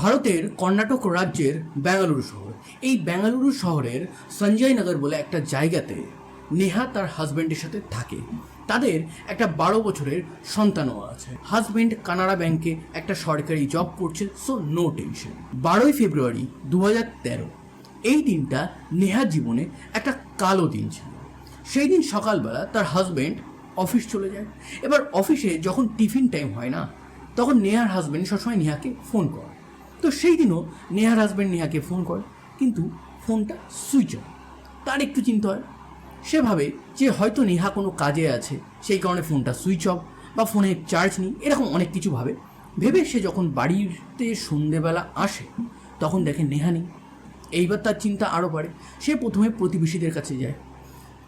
ভারতের কর্ণাটক রাজ্যের বেঙ্গালুরু শহর। এই বেঙ্গালুরু শহরের সঞ্জয় নগর বলে একটা জায়গাতে নেহা তার হাজব্যান্ডের সাথে থাকে। তাদের একটা বারো বছরের সন্তানও আছে। হাজব্যান্ড কানাড়া ব্যাংকে একটা সরকারি জব করছে সো নো টেনশন বারোই ফেব্রুয়ারি দু তেরো, এই দিনটা নেহার জীবনে একটা কালো দিন ছিল। সেই দিন সকালবেলা তার হাজব্যান্ড অফিস চলে যায়। এবার অফিসে যখন টিফিন টাইম হয় না, তখন নেহার হাজব্যান্ড সবসময় নেহাকে ফোন করে। তো সেই দিনও নেহার হাজব্যান্ড নেহাকে ফোন করে, কিন্তু ফোনটা সুইচ অফ তার একটু চিন্তা হয়। সে ভাবে যে হয়তো নেহা কোনো কাজে আছে, সেই কারণে ফোনটা সুইচ অফ বা ফোনে চার্জ নেই, এরকম অনেক কিছু ভাবে। ভেবে সে যখন বাড়িতে সন্ধেবেলা আসে, তখন দেখে নেহা নেই। এইবার তার চিন্তা আরও বাড়ে। সে প্রথমে প্রতিবেশীদের কাছে যায়।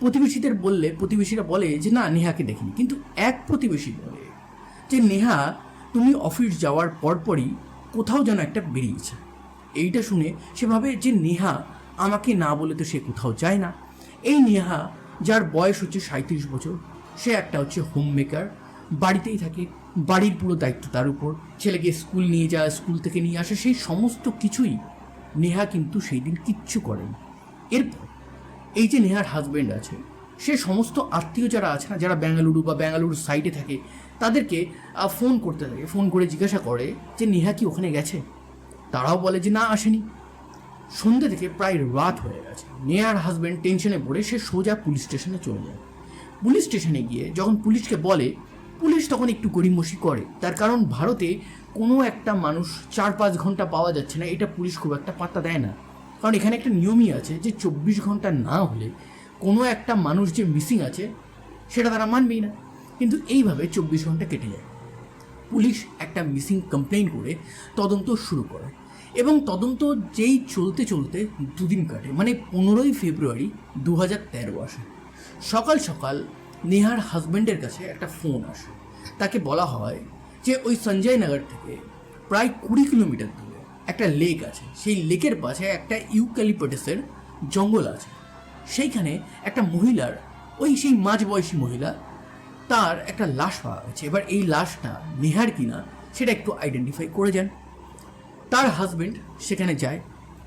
প্রতিবেশীদের বললে, প্রতিবেশীরা বলে যে, না, নেহাকে দেখিনি। কিন্তু এক প্রতিবেশী বলে যে, নেহা, তুমি অফিস যাওয়ার পরপরই কোথাও যেন একটা বেরিয়েছে। এইটা শুনে সে ভাবে যে নেহা আমাকে না বলে তো সে কোথাও যায় না। এই নেহা, যার বয়স হচ্ছে সাঁত্রিশ বছর, সে একটা হচ্ছে হোম মেকার বাড়িতেই থাকে, বাড়ির পুরো দায়িত্ব তার উপর। ছেলেকে স্কুল নিয়ে যায়, স্কুল থেকে নিয়ে আসে, সেই সমস্ত কিছুই নেহা কিন্তু সেই দিন কিচ্ছু করেন। এরপর এই যে নেহার হাজব্যান্ড আছে, সে সমস্ত আত্মীয় যারা আছে না, যারা বেঙ্গালুরু বা বেঙ্গালুরু সাইডে থাকে তাদেরকে ফোন করতে থাকে ফোন করে জিজ্ঞাসা করে যে, নেহা কি ওখানে গেছে? তারাও বলে যে, না, আসেনি। সন্ধ্যে থেকে প্রায় রাত হয়ে গেছে। নেহার হাজব্যান্ড টেনশনে পড়ে, সে সোজা পুলিশ স্টেশনে চলে যায়। পুলিশ স্টেশনে গিয়ে যখন পুলিশকে বলে পুলিশ তখন একটু গড়িমসি করে। তার কারণ, ভারতে কোনো একটা মানুষ চার পাঁচ ঘণ্টা পাওয়া যাচ্ছে না, এটা পুলিশ খুব একটা পাত্তা দেয় না। কারণ, এখানে একটা নিয়মই আছে যে, চব্বিশ ঘণ্টা না হলে কোনো একটা মানুষ যে মিসিং আছে, সেটা তারা মানবেই না। কিন্তু এইভাবে চব্বিশ ঘণ্টা কেটে যায়। পুলিশ একটা মিসিং কমপ্লেন করে তদন্ত শুরু করে এবং তদন্ত যেই চলতে চলতে দুদিন কাটে মানে পনেরোই ফেব্রুয়ারি দু হাজার তেরো আসে। সকাল সকাল নেহার হাজব্যান্ডের কাছে একটা ফোন আসে। তাকে বলা হয় যে ওই সঞ্জয় নগর থেকে প্রায় কুড়ি কিলোমিটার দূরে একটা লেক আছে। সেই লেকের পাশে একটা ইউক্যালিপটাসের জঙ্গল আছে। সেইখানে একটা মহিলার, ওই সেই মাঝবয়সী মহিলা তার একটা লাশ পাওয়া গেছে। এবার এই লাশটা নেহার কিনা সেটা একটু আইডেন্টিফাই করে যান। তার হাজবেন্ড সেখানে যায়।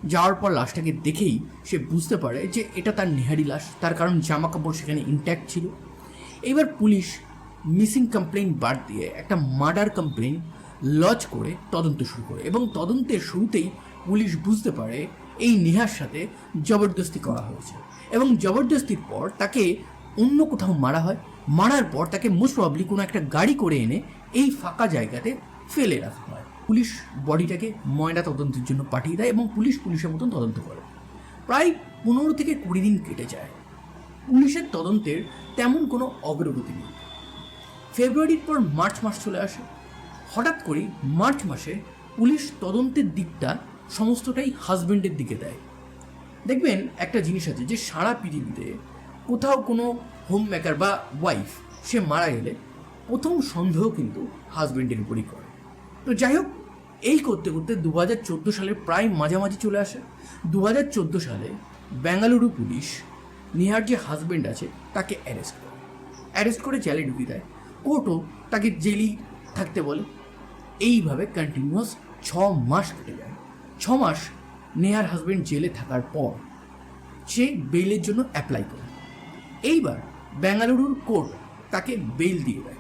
যাওয়ার পর লাশটাকে দেখেই সে বুঝতে পারে যে এটা তার নেহারি লাশ। তার কারণ জামা কাপড় সেখানে ইনট্যাক্ট ছিল। এবার পুলিশ মিসিং কমপ্লেন বাদ দিয়ে একটা মার্ডার কমপ্লেন লজ করে তদন্ত শুরু করে এবং তদন্তের শুরুতেই পুলিশ বুঝতে পারে এই নেহার সাথে জবরদস্তি করা হয়েছে। এবং জবরদস্তির পর তাকে অন্য কোথাও মারা হয়। মারার পর তাকে মোস্ট প্রবলি কোনো একটা গাড়ি করে এনে এই ফাঁকা জায়গাতে ফেলে রাখা হয়। পুলিশ বডিটাকে ময়না তদন্তের জন্য পাঠিয়ে দেয় এবং পুলিশ পুলিশের মতন তদন্ত করে। প্রায় পনেরো থেকে কুড়ি দিন কেটে যায়। পুলিশের তদন্তের তেমন কোনো অগ্রগতি নেই। ফেব্রুয়ারির পর মার্চ মাস চলে আসে। হঠাৎ করেই মার্চ মাসে পুলিশ তদন্তের দিকটা সমস্তটাই হাজবেন্ডের দিকে দেয়। দেখবেন একটা জিনিস আছে যে সারা পৃথিবীতে কোথাও কোনো হোম মেকার বা ওয়াইফ সে মারা গেলে প্রথম সন্দেহ কিন্তু হাজবেন্ডের উপরই করে। তো যাই হোক, এই করতে করতে দু হাজার চোদ্দ সালের প্রায় মাঝামাঝি চলে আসে। দু হাজার চোদ্দ সালে বেঙ্গালুরু পুলিশ নেহার যে হাজবেন্ড আছে, তাকে অ্যারেস্ট করে। অ্যারেস্ট করে জেলে ঢুকিয়ে দেয়। কোর্টও তাকে জেলেই থাকতে বলে। এইভাবে কন্টিনিউয়াস ছ মাস কেটে যায়। ছ মাস নেহার হাজবেন্ড জেলে থাকার পর সে বেইলের জন্য অ্যাপ্লাই করে। এইবার বেঙ্গালুরুর কোর্ট তাকে বেল দিয়ে দেয়।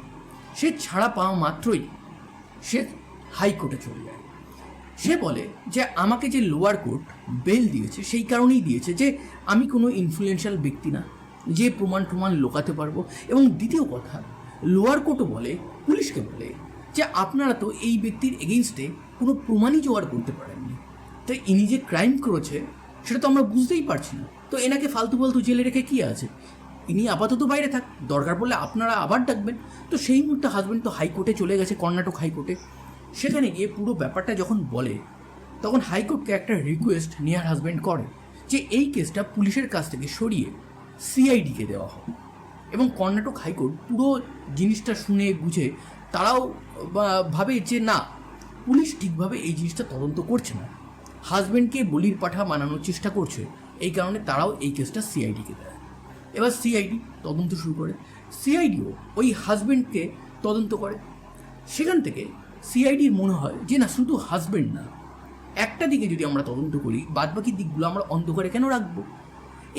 সে ছাড়া পাওয়া মাত্রই সে হাইকোর্টে চলে যায়। সে বলে যে, আমাকে যে লোয়ার কোর্ট বেল দিয়েছে, সেই কারণেই দিয়েছে যে, আমি কোনো ইনফ্লুয়েন্সিয়াল ব্যক্তি না, যে প্রমাণ প্রমাণ লোকাতে পারব। এবং দ্বিতীয় কথা, লোয়ার কোর্টও বলে, পুলিশকে বলে যে, আপনারা তো এই ব্যক্তির এগেনস্টে কোনো প্রমাণই জোগাড় করতে পারেননি। তো ইনি যে ক্রাইম করেছে, সেটা তো আমরা বুঝতেই পারছি না। তো এনাকে ফালতু ফালতু জেলে রেখে কী আছে? ইনি আপাতত বাইরে থাক, দরকার পড়লে আপনারা আবার ডাকবেন। তো সেই মুহূর্তে হাজব্যান্ড তো হাইকোর্টে চলে গেছে, কর্ণাটক হাইকোর্টে সেখানে গিয়ে পুরো ব্যাপারটা যখন বলে, তখন হাইকোর্টকে একটা রিকোয়েস্ট নিয়ার হাজব্যান্ড করে যে এই কেসটা পুলিশের কাছ থেকে সরিয়ে সিআইডিকে দেওয়া হয় এবং কর্ণাটক হাইকোর্ট পুরো জিনিসটা শুনে বুঝে, তারাও ভাবে যে না, পুলিশ ঠিকভাবে এই জিনিসটা তদন্ত করছে না। হাজব্যান্ডকে বলির পাঠা মানানোর চেষ্টা করছে, এই কারণে তারাও এই কেসটা সিআইডিকে দেয়। এবার সিআইডি তদন্ত শুরু করে। সিআইডিও ওই হাজব্যান্ডকে তদন্ত করে। সেখান থেকে সিআইডির মনে হয় যে, না, শুধু হাজব্যান্ড না, একটা দিকে যদি আমরা তদন্ত করি, বাদবাকি দিকগুলো আমরা অন্ধকারে কেন রাখব?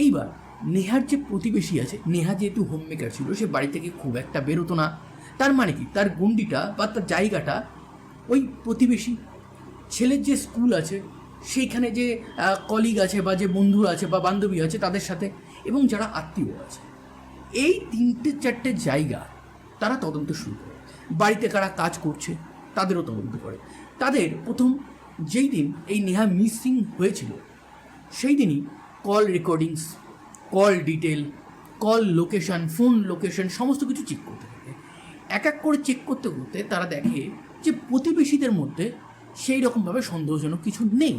এইবার নেহার যে প্রতিবেশী আছে, নেহা যেহেতু হোম মেকার ছিল, সে বাড়ি থেকে খুব একটা বেরোতো না। তার মানে কি? তার গন্ডিটা বা তার জায়গাটা ওই প্রতিবেশী। ছেলের যে স্কুল আছে, সেইখানে যে কলিগ আছে বা যে বন্ধু আছে বা বান্ধবী আছে, তাদের সাথে এবং যারা আত্মীয় আছে, এই তিনটে চারটে জায়গা তারা তদন্ত শুরু করে। বাড়িতে কারা কাজ করছে, তাদেরও তদন্ত করে। তাদের প্রথম যেই দিন এই নেহা মিসিং হয়েছিল, সেই দিনই call recordings call detail call location phone location সমস্ত কিছু চেক করতে থাকে। এক এক করে চেক করতে করতে তারা দেখে যে প্রতিবেশীদের মধ্যে সেই রকমভাবে সন্দেহজনক কিছু নেই।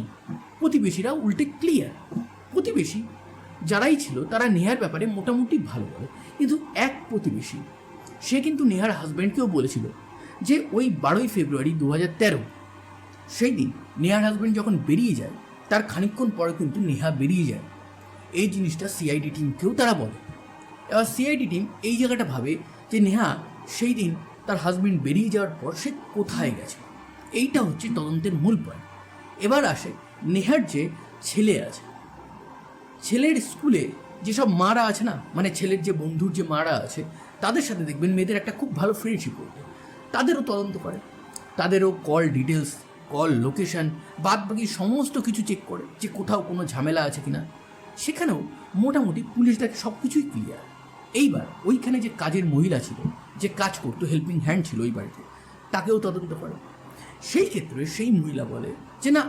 প্রতিবেশীরা উল্টে ক্লিয়ার প্রতিবেশী যারাই ছিল, তারা নেহার ব্যাপারে মোটামুটি ভালো বলে। কিন্তু এক প্রতিবেশী, সে কিন্তু নেহার হাজব্যান্ডকেও বলেছিল যে, ওই বারোই ফেব্রুয়ারি দু হাজার তেরো, সেই দিন নেহার হাজব্যান্ড যখন বেরিয়ে যায়, তার খানিকক্ষণ পরে কিন্তু নেহা বেরিয়ে যায়। এই জিনিসটা সিআইডি টিমকেও তারা বলে। এবার সিআইডি টিম এই জায়গাটা ভাবে যে, নেহা সেই দিন তার হাজবেন্ড বেরিয়ে যাওয়ার পর সে কোথায় গেছে? এইটা হচ্ছে তদন্তের মূল পয়েন্ট এবার আসে, নেহার যে ছেলে আছে ছেলের স্কুলে যেসব মারা আছে না মানে ছেলের যে বন্ধুর যে মারা আছে, তাদের সাথে দেখবেন মেয়েদের একটা খুব ভালো ফ্রেন্ডশিপ করবে। তাদেরও তদন্ত করে। তাদেরও কল ডিটেলস কল লোকেশন বাদ বাকি সমস্ত কিছু চেক করে যে কোথাও কোনো ঝামেলা আছে কি না সেখানেও মোটামুটি পুলিশ দেখে সব কিছুই ক্লিয়ার এইবার ওইখানে যে কাজের মহিলা ছিল, যে কাজ করতো হেল্পিং হ্যান্ড ছিল ওই বাড়িতে, তাকেও তদন্ত করে। সেই ক্ষেত্রে সেই মহিলা বলে যে, না,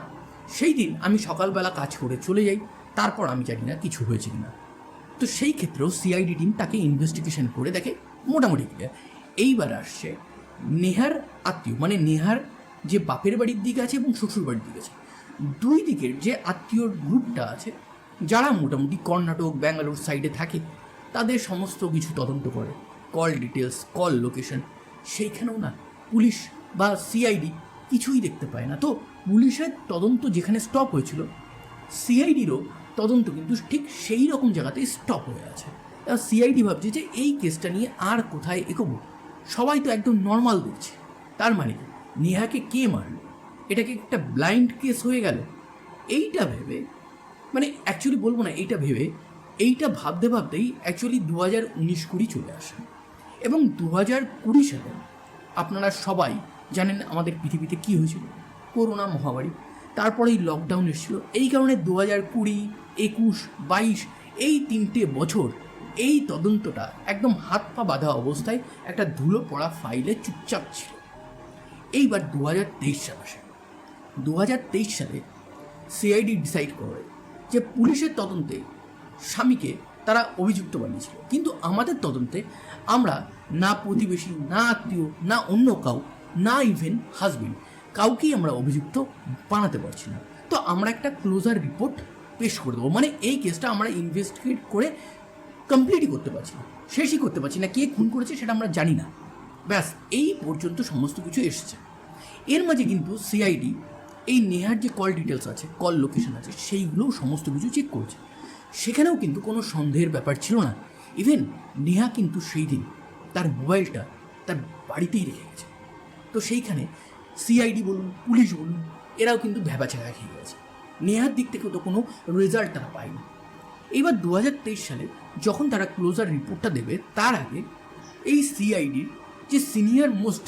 সেই দিন আমি সকালবেলা কাজ করে চলে যাই। তারপর আমি জানি না কিছু হয়েছে কিনা। তো সেই ক্ষেত্রেও সিআইডি টিম তাকে ইনভেস্টিগেশন করে দেখে মোটামুটি ক্লিয়ার এইবার আসছে নেহার আত্মীয় মানে নেহার যে বাপের বাড়ির দিক আছে এবং শ্বশুর বাড়ির দিক আছে। দুই দিকের যে আত্মীয়র গ্রুপটা আছে, যারা মোটামুটি কর্ণাটক, ব্যাঙ্গালোর সাইডে থাকে, তাদের সমস্ত কিছু তদন্ত করে। কল ডিটেলস কল লোকেশন সেইখানেও না পুলিশ বা সিআইডি কিছুই দেখতে পায় না। তো পুলিশের তদন্ত যেখানে স্টপ হয়েছিল সিআইডিরও তদন্ত কিন্তু ঠিক সেই রকম জায়গাতেই স্টপ হয়ে আছে। সিআইডি ভাবছে যে এই কেসটা নিয়ে আর কোথায় এগোবো? সবাই তো একদম নর্মাল দেখছে। তার মানে নেহাকে কে মারল? এটাকে একটা ব্লাইন্ড কেস হয়ে গেল? এইটা ভেবে মানে অ্যাকচুয়ালি বলব না, এইটা ভেবে, এইটা ভাবতে ভাবতেই অ্যাকচুয়ালি দু হাজার উনিশ কুড়ি চলে আসে। এবং দু হাজার কুড়ি সালে আপনারা সবাই জানেন আমাদের পৃথিবীতে কী হয়েছিল? করোনা মহামারী। তারপরেই লকডাউন এসেছিল। এই কারণে দু হাজার কুড়ি, একুশ, বাইশ, এই তিনটে বছর এই তদন্তটা একদম হাত পা বাঁধা অবস্থায় একটা ধুলো পড়া ফাইলে চুপচাপ ছিল। এইবার দু হাজার তেইশ সাল আসে। দু হাজার তেইশ সালে সিআইডি ডিসাইড করে যে পুলিশের তদন্তে স্বামীকে তারা অভিযুক্ত বানিয়েছিল। কিন্তু আমাদের তদন্তে আমরা না প্রতিবেশী, না আত্মীয়, না অন্য কাউ, না ইভেন হাজবেন্ড কাউকেই আমরা অভিযুক্ত বানাতে পারছি না। তো আমরা একটা ক্লোজার রিপোর্ট পেশ করে দেবো। মানে এই কেসটা আমরা ইনভেস্টিগেট করে কমপ্লিটই করতে পারছি না। শেষই করতে পারছি না। কে খুন করেছে সেটা আমরা জানি না। ব্যাস, এই পর্যন্ত সমস্ত কিছু এসেছে। এর মাঝে কিন্তু সিআইডি এই নেহার যে কল ডিটেলস আছে কল লোকেশন আছে, সেইগুলোও সমস্ত কিছু চেক করছে। সেখানেও কিন্তু কোনো সন্দেহের ব্যাপার ছিল না। ইভেন নেহা কিন্তু সেই দিন তার মোবাইলটা তার বাড়িতেই রেখে গেছে। তো সেইখানে সিআইডি বলুন, পুলিশ বলুন, এরাও কিন্তু ভ্যাবাচাকা খেয়ে গেছে। নেহার দিক থেকেও তো কোনো রেজাল্ট তারা পায়নি। এবার দু হাজার তেইশ সালে যখন তারা ক্লোজার রিপোর্টটা দেবে, তার আগে এই সিআইডির যে সিনিয়র মোস্ট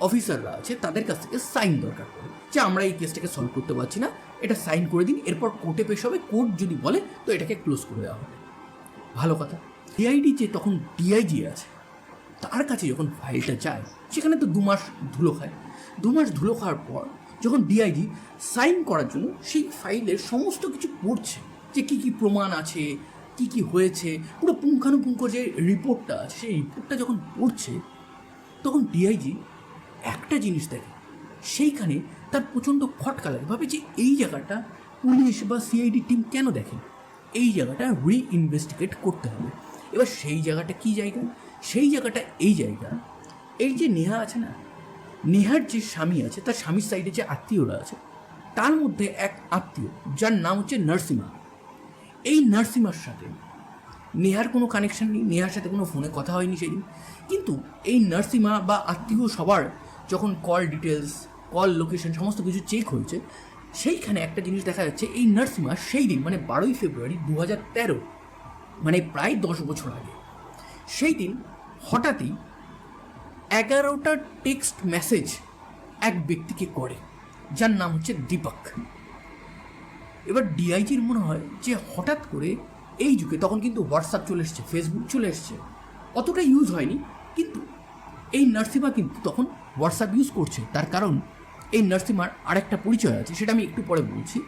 অফিসাররা আছে, তাদের কাছ থেকে সাইন দরকার পড়ে, যে আমরা এই কেসটাকে সলভ করতে পারছি না, এটা সাইন করে দিন, এরপর কোর্টে পেশ হবে কোর্ট যদি বলে, তো এটাকে ক্লোজ করে দেওয়া হবে। ভালো কথা। সিআইডি যে তখন ডিআইজি আছে তার কাছে যখন ফাইলটা যায়, সেখানে তো দু মাস ধুলো খায়। দু মাস ধুলো খাওয়ার পর যখন ডিআইজি সাইন করার জন্য সেই ফাইলের সমস্ত কিছু পড়ছে, যে কী কী প্রমাণ আছে, কী কী হয়েছে, পুরো পুঙ্খানুপুঙ্খ যে রিপোর্টটা আছে, সেই রিপোর্টটা যখন পড়ছে, তখন ডিআইজি একটা জিনিস দেখে, সেইখানে তার প্রচণ্ড খটকা লাগে ভাবে যে এই জায়গাটা পুলিশ বা সিআইডি টিম কেন দেখে? এই জায়গাটা রি ইনভেস্টিগেট করতে হবে। এবার সেই জায়গাটা কি জায়গা? সেই জায়গাটা, এই জায়গা এই যে নেহা আছে না, নেহার যে স্বামী আছে, তার স্বামীর সাইডে যে আত্মীয়রা আছে, তার মধ্যে এক আত্মীয়, যার নাম হচ্ছে নার্সিমা। এই নার্সিমার সাথে নেহার কোনো কানেকশন নেই, নেহার সাথে কোনো ফোনে কথা হয়নি সেদিন। কিন্তু এই নার্সিমা বা আত্মীয় সবার যখন কল ডিটেলস কল লোকেশন সমস্ত কিছু চেক হয়েছে, সেইখানে একটা জিনিস দেখা যাচ্ছে, এই নার্সিমা সেই দিন মানে বারোই ফেব্রুয়ারি দু হাজার তেরো মানে প্রায় দশ বছর আগে, সেই দিন হঠাৎই এগারোটা টেক্সট মেসেজ এক ব্যক্তিকে করে, যার নাম হচ্ছে দীপক। এবার ডিআইজির মনে হয় যে হঠাৎ করে এই যুগে তখন কিন্তু হোয়াটসঅ্যাপ চলে এসছে ফেসবুক চলে এসছে। অতটা ইউজ হয়নি, কিন্তু এই নার্সিমা কিন্তু তখন হোয়াটসঅ্যাপ ইউজ করছে। তার কারণ এই নার্সিমার আরেকটা পরিচয় আছে, সেটা আমি একটু পরে বলছি।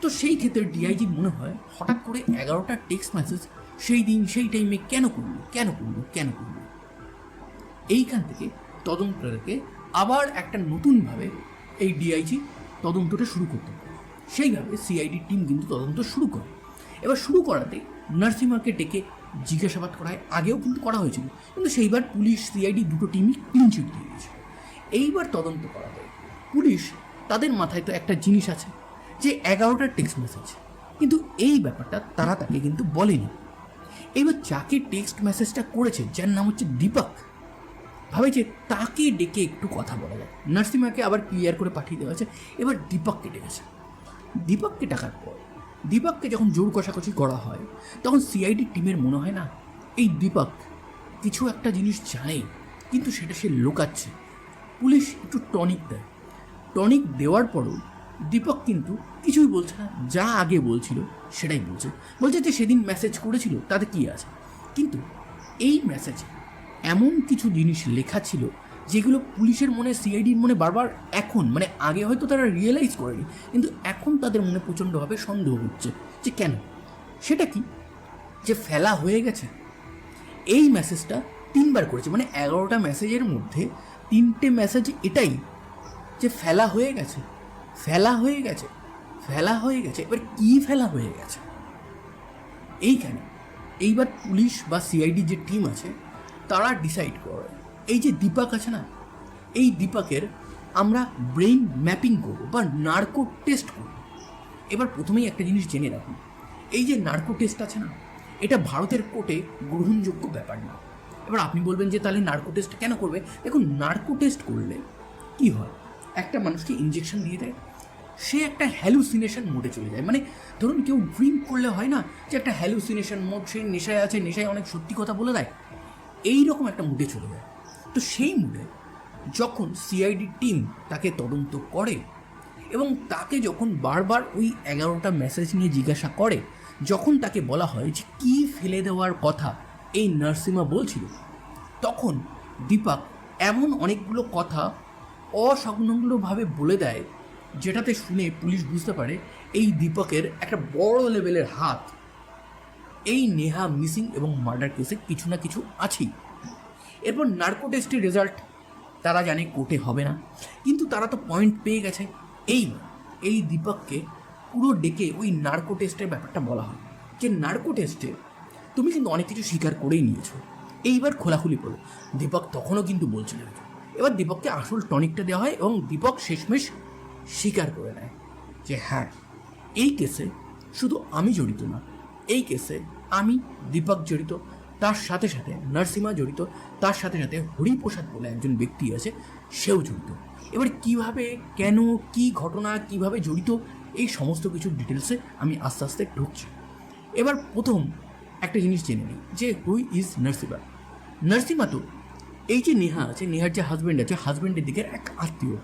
তো সেই ক্ষেত্রে ডিআইজির মনে হয় হঠাৎ করে এগারোটা টেক্সট মেসেজ সেই দিন, সেই টাইমে কেন করল কেন করল কেন করল? এইখান থেকে তদন্তটাকে আবার একটা নতুনভাবে এই ডিআইজি তদন্তটা শুরু করতে সেইভাবে সিআইডি টিম কিন্তু তদন্ত শুরু করে। এবার শুরু করাতে নার্সিমাকে ডেকে জিজ্ঞাসাবাদ করায় আগেও কিন্তু করা হয়েছিল। কিন্তু সেইবার পুলিশ, সিআইডি দুটো টিমই ক্লিন চিট দিয়ে দিয়েছে। এইবার তদন্ত করাতে পুলিশ তাদের মাথায় তো একটা জিনিস আছে যে এগারোটা টেক্সট মেসেজ কিন্তু এই ব্যাপারটা তারা তাকে কিন্তু বলেনি। এবার যাকে টেক্সট মেসেজটা করেছে, যার নাম হচ্ছে দীপক ভাবে যে তাকে ডেকে একটু কথা বলা যায় নার্সিমাকে আবার ক্লিয়ার করে পাঠিয়ে দেওয়া হয়েছে। এবার দীপককে ডেকেছে দীপককে ডাকার পর, দীপককে যখন জোর কষাকষি করা হয়, তখন সিআইডি টিমের মনে হয় না, এই দীপক কিছু একটা জিনিস জানে, কিন্তু সেটা সে লোকাচ্ছে। পুলিশ একটু টনিক দেয়। টনিক দেওয়ার পরও দীপক কিন্তু কিছুই বলছে না, যা আগে বলছিল সেটাই বলছে। বলছে যে সেদিন মেসেজ করেছিল, তাতে কি আছে? কিন্তু এই মেসেজে এমন কিছু জিনিস লেখা ছিল যেগুলো পুলিশের মনে, সিআইডির মনে বারবার এখন মানে আগে হয়তো তারা রিয়েলাইজ করেনি, কিন্তু এখন তাদের মনে প্রচণ্ডভাবে সন্দেহ হচ্ছে যে কেন? সেটা কি? যে ফেলা হয়ে গেছে। এই মেসেজটা তিনবার করেছে মানে এগারোটা মেসেজের মধ্যে তিনটে মেসেজ এটাই যে ফেলা হয়ে গেছে, ফেলা হয়ে গেছে, ফেলা হয়ে গেছে, এবার কি ফেলা হয়ে গেছে? এইখানে, এইবার পুলিশ বা সিআইডি যে টিম আছে তারা ডিসাইড করে। এই যে দীপক আছে না, এই দীপকের আমরা ব্রেইন ম্যাপিং করব বা নার্কো টেস্ট করব। এবার প্রথমেই একটা জিনিস জেনে রাখুন। এই যে নার্কো টেস্ট আছে না, এটা ভারতের কোর্টে গ্রহণযোগ্য ব্যাপার না। এবার আপনি বলবেন যে তাহলে নার্কো টেস্ট কেন করবে? দেখুন নার্কো টেস্ট করলে কি হয়? একটা মানুষকে ইঞ্জেকশন দিয়ে দেয়, সে একটা হ্যালুসিনেশন মোডে চলে যায়। মানে ধরুন কেউ ড্রিম করলে হয় না যে একটা হ্যালুসিনেশন মোড সে নেশায় আছে, নেশায় অনেক সত্যি কথা বলে দেয়। এই রকম একটা মুডে চলে যায়। তো সেই মুডে যখন সিআইডি টিম তাকে তদন্ত করে এবং তাকে যখন বারবার ওই এগারোটা মেসেজ নিয়ে জিজ্ঞাসা করে, যখন তাকে বলা হয় যে কী ফেলে দেওয়ার কথা এই নার্সিমা বলছিল, তখন দীপক এমন অনেকগুলো কথা অসংলগ্নভাবে বলে দেয়, যেটাতে শুনে পুলিশ বুঝতে পারে এই দীপকের একটা বড় লেভেলের হাত এই নেহা মিসিং এবং মার্ডার কেসে কিছু না কিছু আছেই। এরপর নার্কো টেস্টের রেজাল্ট, তারা জানে কোর্টে হবে না, কিন্তু তারা তো পয়েন্ট পেয়ে গেছে। এই এই দীপককে পুরো ডেকে ওই নার্কো টেস্টের ব্যাপারটা বলা হয়। যে নার্কো টেস্টে তুমি কিন্তু অনেক কিছু স্বীকার করেই নিয়েছো। এইবার খোলাখুলি করো দীপক তখনও কিন্তু বলছিল এবার দীপককে আসল টনিকটা দেওয়া হয় এবং দীপক শেষমেশ স্বীকার করে নেয় যে হ্যাঁ এই কেসে শুধু আমি জড়িত না এই কেসে আমি দীপক জড়িত, তার সাথে সাথে নরসিমা জড়িত, তার সাথে সাথে হরিপ্রসাদ বলে একজন ব্যক্তি আছে, সেও জড়িত। এবার কীভাবে, কেন, কি ঘটনা, কীভাবে জড়িত, এই সমস্ত কিছু ডিটেলসে আমি আস্তে আস্তে ঢুকছি। এবার প্রথম একটা জিনিস জেনে নিই, যে হুই ইজ নার্সিমা? নার্সিমা তো এই যে নেহা আছে, নেহার যে হাজব্যান্ড আছে হাজব্যান্ডের দিকের এক আত্মীয়।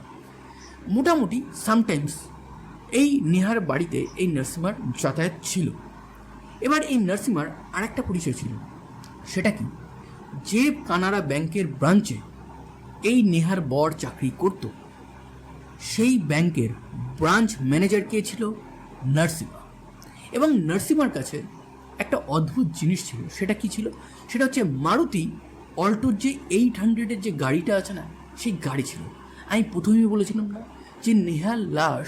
মোটামুটি সামটাইমস এই নেহার বাড়িতে এই নার্সিমার যাতায়াত ছিল। এবার এই নার্সিমার আরেকটা পরিচয় ছিল। সেটা কি? যে কানাড়া ব্যাংকের ব্রাঞ্চে এই নেহার বর চাকরি করত, সেই ব্যাংকের ব্রাঞ্চ ম্যানেজার কে ছিল? নার্সিমা এবং নার্সিমার কাছে একটা অদ্ভুত জিনিস ছিল। সেটা কি ছিল? সেটা হচ্ছে মারুতি অল্টোর যে এইট হান্ড্রেডের যে গাড়িটা আছে না, সেই গাড়ি ছিল। আমি প্রথমেই বলেছিলাম না যে নেহার লাশ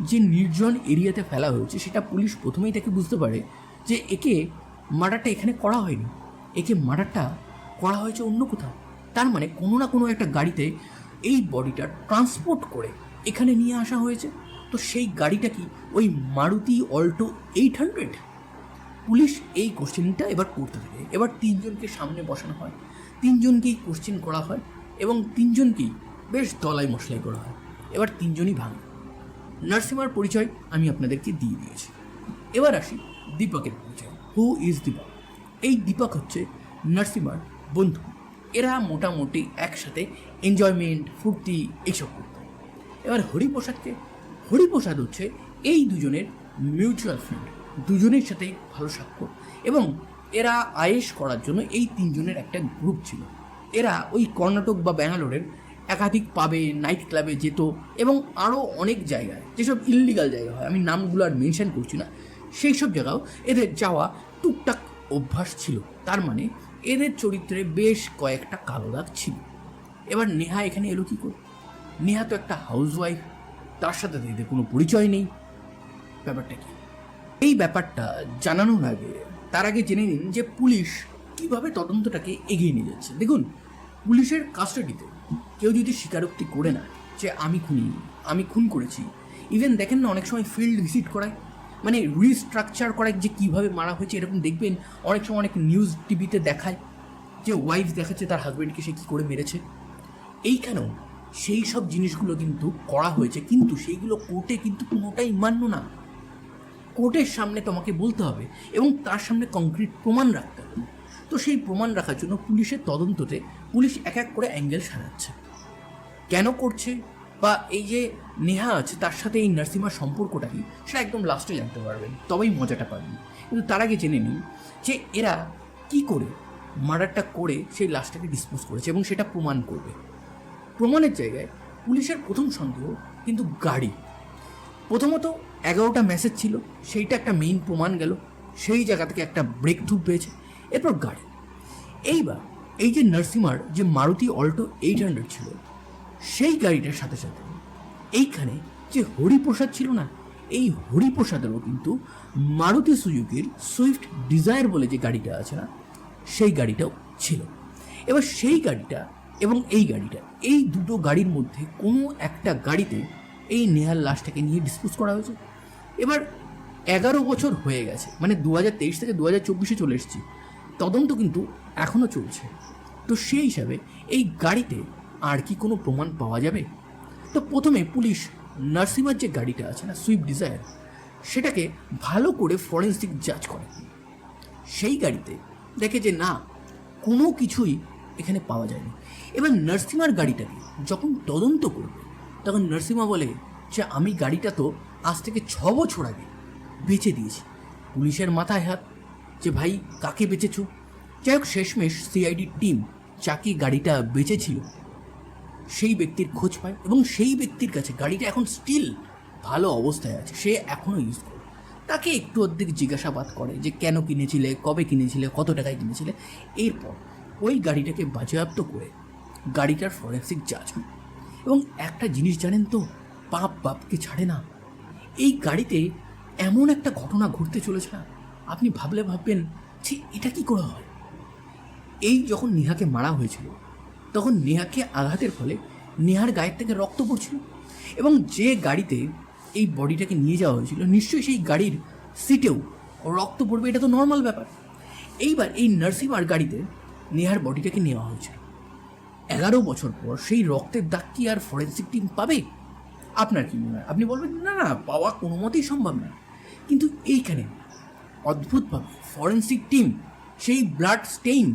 যে নির্জন এরিয়াতে ফেলা হয়েছে, সেটা পুলিশ প্রথমেই তাকে বুঝতে পারে যে একে মার্ডারটা এখানে করা হয়নি। একে মার্ডারটা করা হয়েছে অন্য কোথাও। তার মানে কোনো না কোনো একটা গাড়িতে এই বডিটা ট্রান্সপোর্ট করে এখানে নিয়ে আসা হয়েছে। তো সেই গাড়িটা কি ওই Maruti Alto eight hundred police এই কোশ্চেনটা এবার করতে থাকে। এবার তিনজনকে সামনে বসানো হয়। তিনজনকেই কোশ্চেন করা হয় এবং তিনজনকেই বেশ দলাই মশলাই করা হয়। এবার তিনজনই ভাঙে। নার্সিমার পরিচয় আমি আপনাদেরকে দিয়ে দিয়েছি। এবার আসি দীপকের পরিচয়। Who is Deepak? এই দীপক হচ্ছে নার্সিমার বন্ধু। এরা মোটামুটি একসাথে এনজয়মেন্ট ফুর্তি এইসব করত। এবার হরিপ্রসাদকে, হরিপ্রসাদ হচ্ছে এই দুজনের মিউচুয়াল ফ্রেন্ড দুজনের সাথে ভালো স্বাক্ষর এবং এরা আয়েস করার জন্য এই তিনজনের একটা গ্রুপ ছিল। এরা ওই কর্ণাটক বা ব্যাঙ্গালোরের একাধিক পাবে নাইট ক্লাবে যেত এবং আরও অনেক জায়গায়, যেসব ইল্লিগাল জায়গা হয়, আমি নামগুলো আর মেনশন করছি না সেই সব জায়গাও এদের যাওয়া টুকটাক অভ্যাস ছিল। তার মানে এদের চরিত্রে বেশ কয়েকটা কালো দাগ ছিল। এবার নেহা এখানে এলো কী করে? নেহা তো একটা হাউসওয়াইফ তার সাথে এদের কোনো পরিচয় নেই। ব্যাপারটা কি? এই ব্যাপারটা জানানোর আগে তার আগে জেনে নিন যে পুলিশ কীভাবে তদন্তটাকে এগিয়ে নিয়ে যাচ্ছে। দেখুন, পুলিশের কাস্টাডিতে কেউ যদি স্বীকারোক্তি করে না যে আমি খুনি, আমি খুন করেছি ইভেন দেখেন না অনেক সময় ফিল্ড ভিজিট করায় মানে রিস্ট্রাকচার করায় যে কীভাবে মারা হয়েছে, এরকম দেখবেন অনেক সময় অনেক নিউজ টিভিতে দেখায় যে ওয়াইফ দেখাচ্ছে তার হাজব্যান্ডকে সে কী করে মেরেছে। এইখানেও সেই সব জিনিসগুলো কিন্তু করা হয়েছে, কিন্তু সেইগুলো কোর্টে কিন্তু কোনোটাই মান্য না। কোর্টের সামনে তোমাকে বলতে হবে এবং তার সামনে কংক্রিট প্রমাণ রাখতে হবে। তো সেই প্রমাণ রাখার জন্য পুলিশের তদন্ততে পুলিশ এক এক করে অ্যাঙ্গেল সারাচ্ছে কেন করছে? বা এই যে নেহা আছে, তার সাথে এই নার্সিমার সম্পর্কটা কি? সেটা একদম লাস্টে জানতে পারবেন। তবেই মজাটা পাবেন। কিন্তু তার আগে জেনে নিন যে এরা কি করে মার্ডারটা করে সেই লাশটাকে ডিসপোজ করেছে এবং সেটা প্রমাণ করবে। প্রমাণের জায়গায় পুলিশের প্রথম সন্দেহ কিন্তু গাড়ি। প্রথমত এগারোটা মেসেজ ছিল, সেইটা একটা মেইন প্রমাণ গেল, সেই জায়গা থেকে একটা ব্রেক থ্রু পেয়েছে, এরপর গাড়ি। এইবার এই যে নার্সিমার যে মারুতি অল্টো এইট হান্ড্রেড ছিল সেই গাড়িটার সাথে সাথে এইখানে যে হরিপ্রসাদ ছিল না, এই হরিপ্রসাদেরও কিন্তু মারুতি সুজুকির সুইফট ডিজায়ার বলে যে গাড়িটা আছে না, সেই গাড়িটাও ছিল। এবার সেই গাড়িটা এবং এই গাড়িটা, এই দুটো গাড়ির মধ্যে কোনো একটা গাড়িতে এই নেহার লাশটাকে নিয়ে ডিসপোজ করা হয়েছে। এবার এগারো বছর হয়ে গেছে মানে দু হাজার তেইশ থেকে দু হাজার চব্বিশে চলে এসেছি, তদন্ত কিন্তু এখনও চলছে। তো সেই হিসাবে এই গাড়িতে আর কি কোনো প্রমাণ পাওয়া যাবে? তো প্রথমে পুলিশ নার্সিমার যে গাড়িটা আছে না, সুইফট ডিজায়ার, সেটাকে ভালো করে ফরেন্সিক জাজ করে। সেই গাড়িতে দেখে যে না, কোনো কিছুই এখানে পাওয়া যায়নি। এবার নার্সিমার গাড়িটাকে যখন তদন্ত করবে, তখন নার্সিমা বলে যে আমি গাড়িটা তো আজ থেকে ছ বছর আগে বেচে দিয়েছি। পুলিশের মাথায় হাত যে, ভাই, কাকে বেচেছো? যাই হোক, শেষমেশ সিআইডি টিম যাকে গাড়িটা বেচেছিল। সেই ব্যক্তির খোঁজ পায় এবং সেই ব্যক্তির কাছে গাড়িটা এখন স্টিল ভালো অবস্থায় আছে, সে এখনও ইউজ করে। তাকে একটু অর্ধেক জিজ্ঞাসাবাদ করে যে কেন কিনেছিলে, কবে কিনেছিলে, কত টাকায় কিনেছিলে। এরপর ওই গাড়িটাকে বাজেয়াপ্ত করে গাড়িটার ফরেন্সিক জাজ হয়। এবং একটা জিনিস জানেন তো পাপ বাপকে ছাড়ে না। এই গাড়িতে এমন একটা ঘটনা ঘটতে চলেছে না, আপনি ভাবলে ভাববেন যে এটা কি করে হয়? এই যখন নেহাকে মারা হয়েছিল তখন নেহাকে আঘাতের ফলে নেহার গায়ের থেকে রক্ত পড়ছিল এবং যে গাড়িতে এই বডিটাকে নিয়ে যাওয়া হয়েছিল, নিশ্চয়ই সেই গাড়ির সিটেও রক্ত পড়বে, এটা তো নর্মাল ব্যাপার। এইবার এই নার্সিমার গাড়িতে নেহার বডিটাকে নেওয়া হয়েছিল এগারো বছর পর সেই রক্তের দাগ কি আর ফরেন্সিক টিম পাবে? আপনার কি মনে হয়? আপনি বলবেন, না না, পাওয়া কোনো মতেই সম্ভব না। কিন্তু এইখানে অদ্ভুতভাবে ফরেন্সিক টিম সেই ব্লাড স্টেইন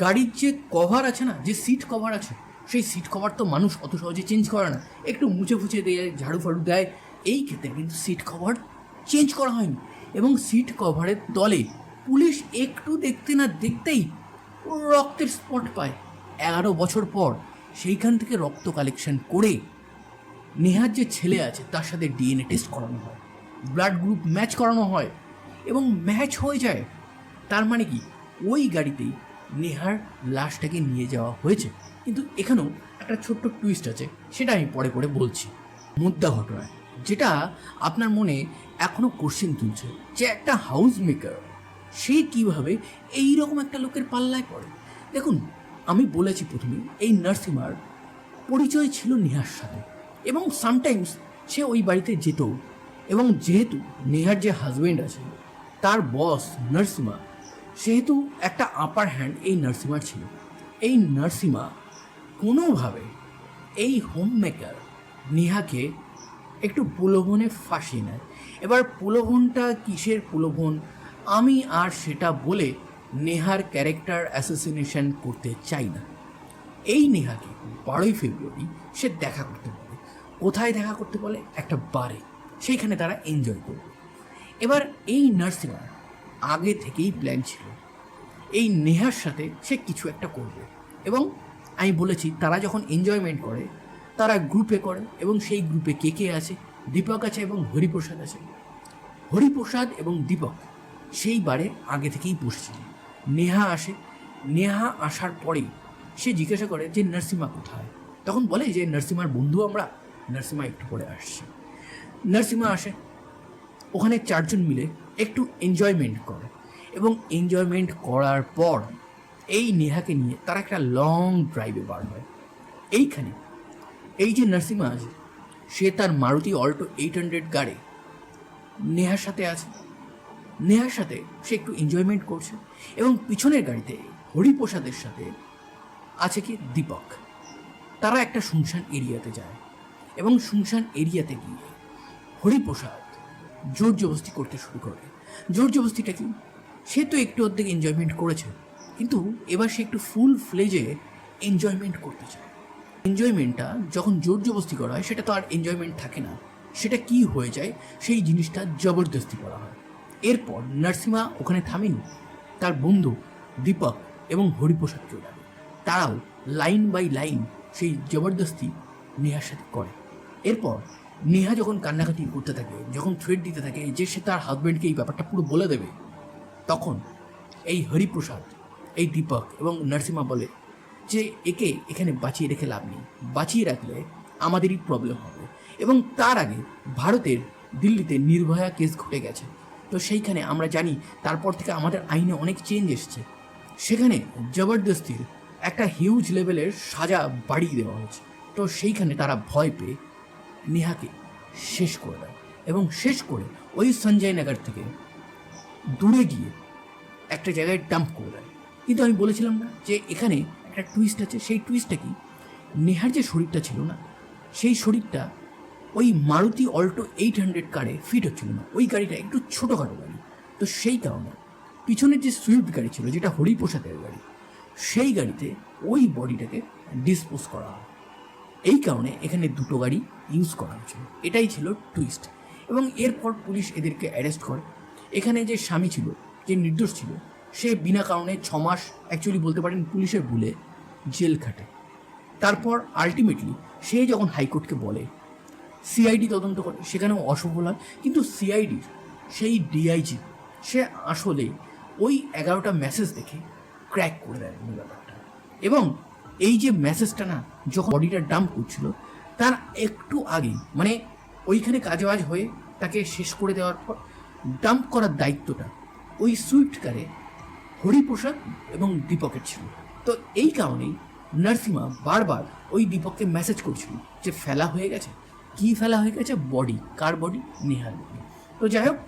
গাড়ির যে কভার আছে না, যে সিট কভার আছে, সেই সিট কভার তো মানুষ অত সহজে চেঞ্জ করে না। একটু মুছে ফুছে দেয়, ঝাড়ু ফাড়ু দেয়, এই ক্ষেত্রে কিন্তু সিট কভার চেঞ্জ করা হয়নি। এবং সিট কভারের তলে পুলিশ একটু দেখতে না দেখতেই রক্তের স্পট পায়। এগারো বছর পর সেইখান থেকে রক্ত কালেকশন করে নেহার যে ছেলে আছে, তার সাথে ডিএনএ টেস্ট করানো হয়। ব্লাড গ্রুপ ম্যাচ করানো হয়। এবং ম্যাচ হয়ে যায়, তার মানে কি? ওই গাড়িতেই নেহার লাশটাকে নিয়ে যাওয়া হয়েছে। কিন্তু এখানেও একটা ছোট্ট টুইস্ট আছে, সেটা আমি পরে পরে বলছি। মুদ্রা ঘটনায়, যেটা আপনার মনে এখনও কোশ্চেন তুলছে যে একটা হাউস মেকার সে কীভাবে এই রকম একটা লোকের পাল্লায় পড়ে? দেখুন, আমি বলেছি প্রথমে এই নার্সিমার পরিচয় ছিল নেহার সাথে এবং সামটাইমস সে ওই বাড়িতে যেত এবং যেহেতু নেহার যে হাজবেন্ড আছে, তার বস নার্সিমা সেহেতু একটা আপার হ্যান্ড এই নার্সিমার ছিল। এই নার্সিমা কোনোভাবে এই হোম মেকার নেহাকে একটু প্রলোভনে ফাঁসিয়ে নেয়। এবার প্রলোভনটা কিসের প্রলোভন? আমি আর সেটা বলে নেহার ক্যারেক্টার অ্যাসোসিনেশন করতে চাই না। এই নেহাকে বারোই ফেব্রুয়ারি সে দেখা করতে বলে। কোথায় দেখা করতে বলে? একটা বারে সেইখানে তারা এনজয় করবে। এবার এই নার্সিমা আগে থেকেই প্ল্যান ছিল। এই নেহার সাথে সে কিছু একটা করবে এবং আমি বলেছি, তারা যখন এনজয়মেন্ট করে, তারা গ্রুপে করে এবং সেই গ্রুপে কে কে আছে? দীপক আছে এবং হরিপ্রসাদ আছে। হরিপ্রসাদ এবং দীপক সেই বারে আগে থেকেই বসছিল। নেহা আসে। নেহা আসার পরেই সে জিজ্ঞাসা করে যে, নার্সিমা কোথায়? তখন বলে যে, নার্সিমার বন্ধু আমরা। নার্সিমা একটু পরে আসছে। নার্সিমা আসে। ওখানে চারজন মিলে একটু এনজয়মেন্ট করে। এবং এনজয়মেন্ট করার পর এই নেহাকে নিয়ে তারা একটা লং ড্রাইভে বার হয়। এইখানে এই যে নার্সিমা আছে সে তার মারুতি অল্টো এইট হান্ড্রেড গাড়ি নেহার সাথে আছে। নেহার সাথে সে একটু এনজয়মেন্ট করছে এবং পিছনের গাড়িতে হরিপ্রসাদের সাথে আছে কি দীপক। তারা একটা শুনশান এরিয়াতে যায় এবং শুনশান এরিয়াতে গিয়ে হরিপ্রসাদ জোর জবস্তি করতে শুরু করে। জোর জবস্তিটা কি? সে তো একটু অর্ধেক এনজয়মেন্ট করেছে, কিন্তু এবার সে একটু ফুল ফ্লেজে এনজয়মেন্ট করতে চায়। এনজয়মেন্টটা যখন জোর জবস্তি করা হয়, সেটা তো আর এনজয়মেন্ট থাকে না। সেটা কি হয়ে যায়? সেই জিনিসটা জবরদস্তি করা হয়। এরপর নার্সিমা ওখানে থামেনি। তার বন্ধু দীপক এবং হরিপ্রসাদ চলে তারাও লাইন বাই লাইন সেই জবরদস্তি নেহার সাথে করে। এরপর নেহা যখন কান্নাকাটি করতে থাকে, যখন থ্রেড দিতে থাকে যে সে তার হাজব্যান্ডকে এই ব্যাপারটা পুরো বলে দেবে, তখন এই হরিপ্রসাদ, এই দীপক এবং নরসিমা বলে যে, একে এখানে বাঁচিয়ে রেখে লাভ নেই। বাঁচিয়ে রাখলে আমাদেরই প্রবলেম হবে। এবং তার আগে ভারতের দিল্লিতে নির্ভয়া কেস ঘটে গেছে। তো সেইখানে আমরা জানি, তারপর থেকে আমাদের আইনে অনেক চেঞ্জ এসছে। সেখানে জবরদস্তির একটা হিউজ লেভেলের সাজা বাড়িয়ে দেওয়া হয়েছে। তো সেইখানে তারা ভয় পেয়ে নেহাকে শেষ করে দেয় এবং শেষ করে ওই সঞ্জয় নগর থেকে দূরে গিয়ে একটা জায়গায় ডাম্প করে দেয় কিন্তু আমি বলেছিলাম না যে এখানে একটা টুইস্ট আছে। সেই টুইস্টটা কি? নেহার যে শরীরটা ছিল না, সেই শরীরটা ওই মারুতি অল্টো এইট হান্ড্রেড কারে ফিট হচ্ছিল না। ওই গাড়িটা একটু ছোটোখাটো গাড়ি। তো সেই কারণে পিছনের যে সুইফট গাড়ি ছিল, যেটা হরিপ্রসাদের গাড়ি, সেই গাড়িতে ওই বডিটাকে ডিসপোজ করা হয়। এই কারণে এখানে দুটো গাড়ি ইউজ করা হয়েছিল এটাই ছিল টুইস্ট এবং এরপর পুলিশ এদেরকে অ্যারেস্ট করে। এখানে যে স্বামী ছিল, যে নির্দোষ ছিল, সে বিনা কারণে ছ মাস অ্যাকচুয়ালি বলতে পারেন পুলিশের ভুলে জেল খাটে। তারপর আলটিমেটলি সে যখন হাইকোর্টকে বলে সিআইডি তদন্ত করে, সেখানেও অসফল হয়। কিন্তু সিআইডির সেই ডিআইজি সে আসলে ওই এগারোটা মেসেজ দেখে ক্র্যাক করে দেয় ব্যাপারটা। এবং এই যে মেসেজটা না, যখন বডিটা ডাম্প করছিল তার একটু আগে মানে ওইখানে কাজবাজ হয়ে তাকে শেষ করে দেওয়ার পর ডাম্প করার দায়িত্বটা ওই সুইফট কারে হরিপ্রসাদ এবং দীপকের ছিল। তো এই কারণেই নার্সিমা বারবার ওই দীপককে মেসেজ করছিল যে ফেলা হয়ে গেছে। কি ফেলা হয়ে গেছে? বডি কার বডি নেহার বডি তো যাই হোক,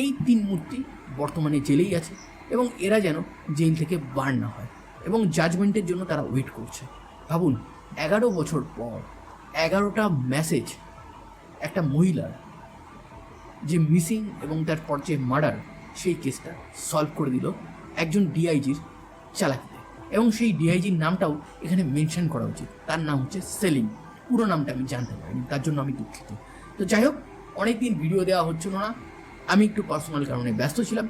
এই তিন মূর্তি বর্তমানে জেলেই আছে এবং এরা যেন জেল থেকে বার না হয় এবং জাজমেন্টের জন্য তারা ওয়েট করছে। ভাবুন, এগারো বছর পর এগারোটা মেসেজ একটা মহিলার যে মিসিং এবং তারপর যে মার্ডার সেই কেসটা সলভ করে দিল একজন ডিআইজির চালাকিতে। এবং সেই ডিআইজির নামটাও এখানে মেনশন করা উচিত। তার নাম হচ্ছে সেলিম। পুরো নামটা আমি জানতে পারিনি, তার জন্য আমি দুঃখিত। তো যাই হোক, অনেকদিন ভিডিও দেওয়া হচ্ছিল না। আমি একটু পার্সোনাল কারণে ব্যস্ত ছিলাম।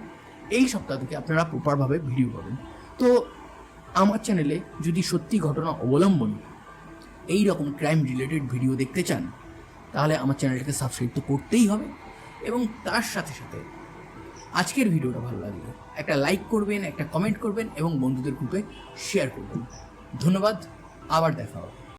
এই সপ্তাহ থেকে আপনারা প্রপারভাবে ভিডিও পাবেন। তো আমার চ্যানেলে যদি সত্যি ঘটনা অবলম্বন এই রকম ক্রাইম রিলেটেড ভিডিও দেখতে চান, তাহলে আমার চ্যানেলটাকে সাবস্ক্রাইব তো করতেই হবে। এবং তার সাথে সাথে আজকের ভিডিওটা ভালো লাগলে একটা লাইক করবেন, একটা কমেন্ট করবেন এবং বন্ধুদের গ্রুপে শেয়ার করবেন। ধন্যবাদ, আবার দেখা হবে।